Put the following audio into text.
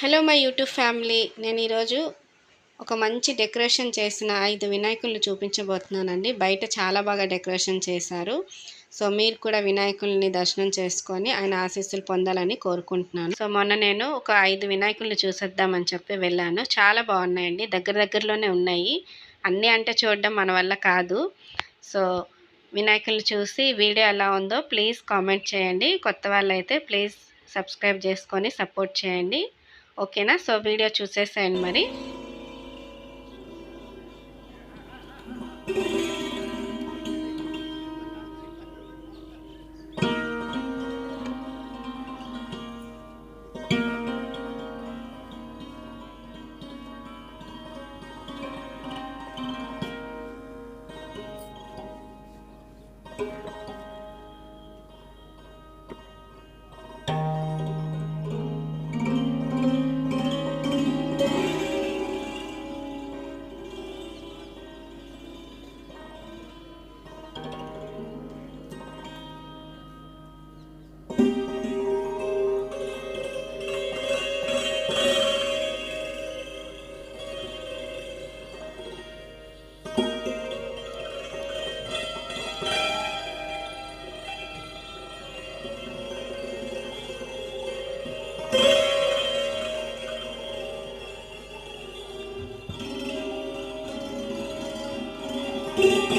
Hello my YouTube family నేను ఈరోజు ఒక మంచి డెకరేషన్ చేసిన ఐదు వినాయకులను చూపించబోతున్నానండి. బయట చాలా బాగా డెకరేషన్ చేశారు. సో మీరు కూడా వినాయకుల్ని దర్శనం చేసుకొని ఆయన ఆశీస్సులు పొందాలని కోరుకుంటున్నాను. సో మొన్న నేను ఒక ఐదు వినాయకుల్ని చూసేద్దామని చెప్పి వెళ్ళాను. చాలా బాగున్నాయండి. దగ్గర దగ్గరలోనే ఉన్నాయి. అన్నీ అంటే చూడడం మన వల్ల కాదు. సో వినాయకుల్ని చూసి వీడియో ఎలా ఉందో ప్లీజ్ కామెంట్ చేయండి. కొత్త వాళ్ళైతే ప్లీజ్ సబ్స్క్రైబ్ చేసుకొని సపోర్ట్ చేయండి. ఓకేనా? సో వీడియో చూసేసేయండి మరి. Thank